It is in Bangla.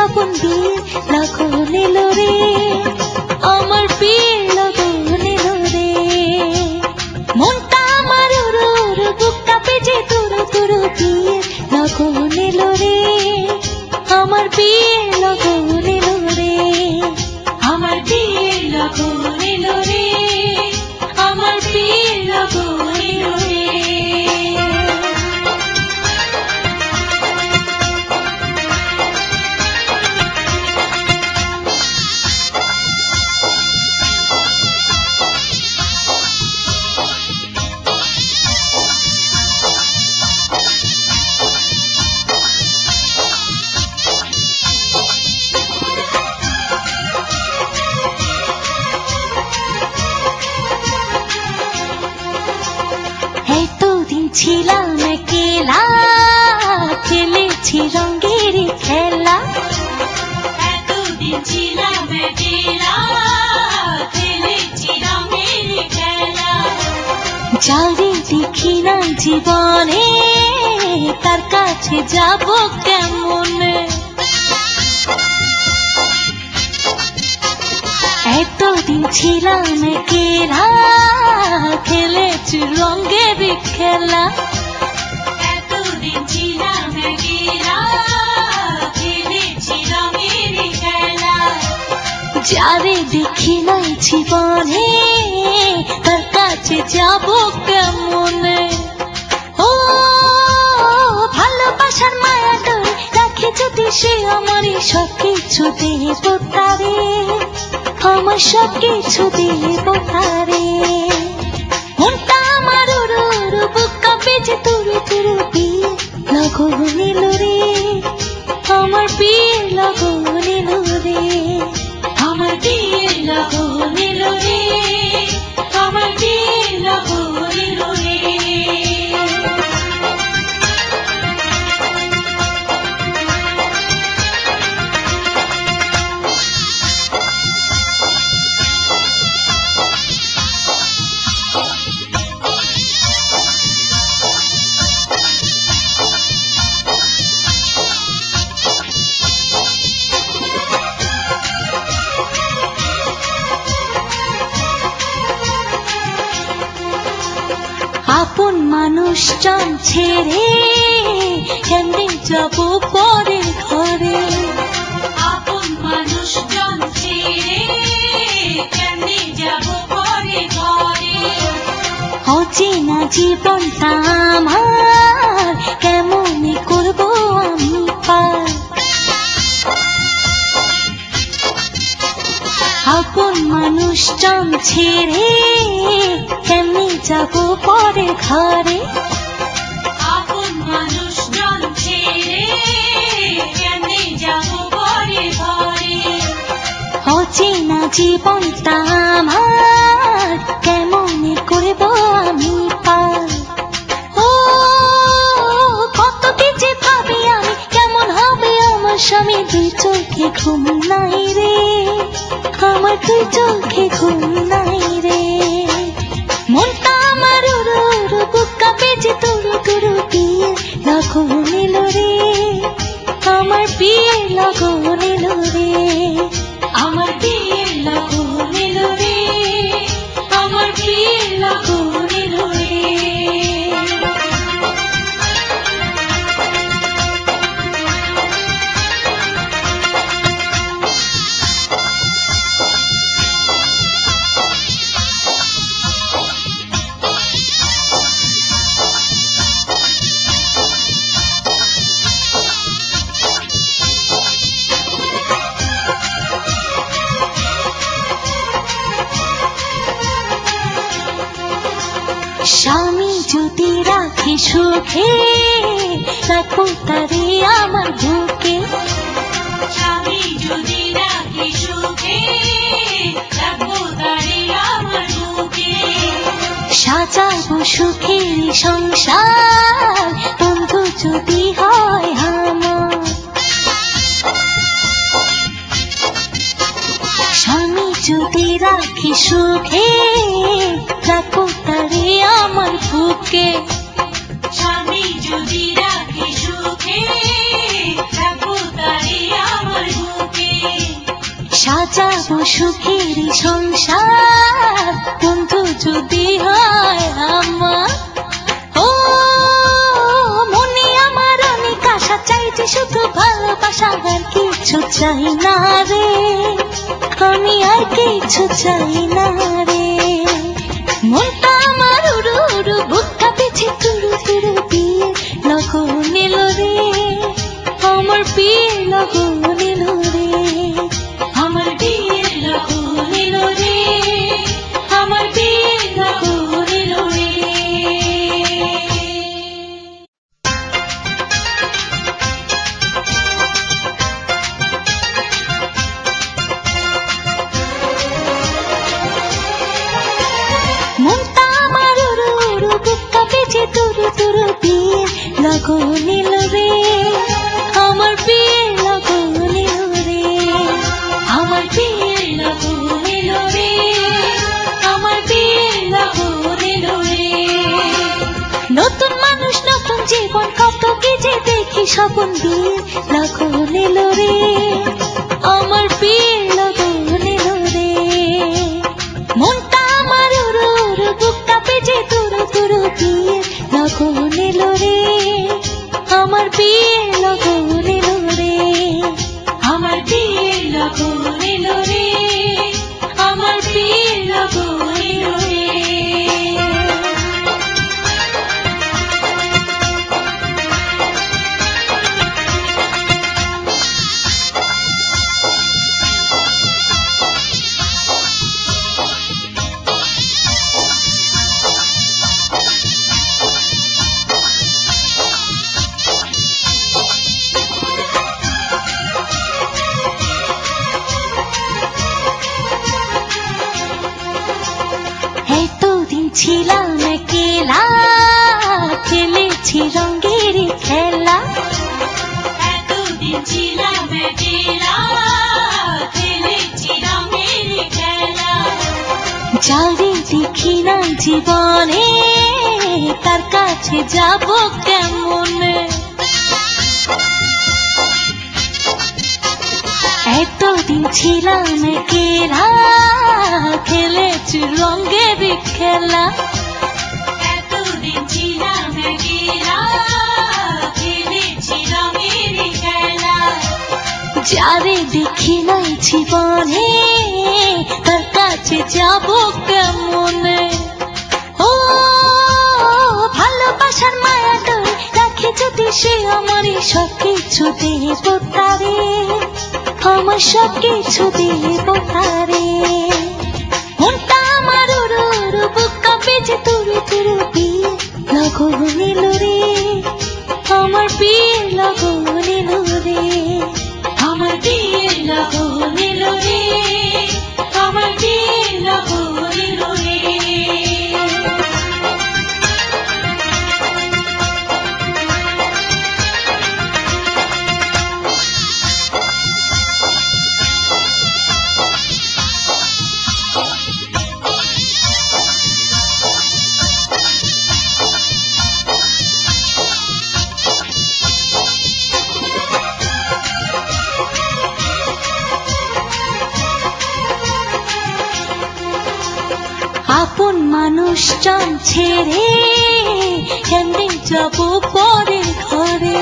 ఆశ పొంది నా রঙের খেলা। এতদিন ছিলাম খেলা। যারে দেখি না জীবনে তার কাছে যাব কেমনে? এতদিন ছিলাম কেরা খেলেছি রঙের খেলা। এতদিন ছিলাম একলা যারে দেখি নাই জীবনে, তার কাছে যাব কেমনে? ও, ভালোবাসার মায়া ডোরে রাখে যদি সে আমারই সব কিছু দেব তারে, আমার সব কিছু দেব তারে। মনটা আমার উড়ু বুকা বেজে তুরু তুরু বিয়ে লগো নিল রে, আমার বিয়ে লগো। মানুষজন ছেড়ে কেমনে যাব পরে ঘরে। অচেনা জীবনটা আমার, কেমনে করব আমি পার? আপন মানুষজন ছেড়ে কেমনে যাব পরে ঘরে? জীবনটা আমার সুখে রাখো তারে আমার বুকে। স্বামী যদি রাখি সুখে তারে আমার বুকে। সাজাবো সুখের সংসার বন্ধু যদি হয় আমার। স্বামী যদি রাখি সুখে রাখো তারে আমার বুকে। আর কিছু চাই না রে। আমি আর কিছু চাই না রে। মনটা আমার উড়ু উড়ু, বুকটা পেছে তুরু তুরু দিয়ে লগো নিল রে। আমার পিয়ে লগো নিল রে। লগন এলো রে, আমার বিয়ের লগন এলো রে। আমার বিয়ের লগন এলো রে, আমার বিয়ের লগন এলো ছিলাম কেলা খেলেছি রঙের খেলা। এতদিন ছিলাম একলা খেলেছি রঙের খেলা। যারে দেখি না জীবনে তার কাছে যাব কেমনে? ছিলাম কেরা খেলেছি রঙের খেলা যারে দেখি নাই জীবনে তার কাছে যাব কেমনে? ও সে আমার সব কিছু দেব আমার সব কিছু দেব তারে। মনটা আমার উড়ু বুকা বেজে তুরু তুরু বিয়ে লগন এলো আমার বিয়ে লগন এলো রে। আমার বিয়ের লগন এলো রে। আমার বিয়ের লগন অনুষ্ঠান ছেড়ে কেমনে যাব পরে ঘরে?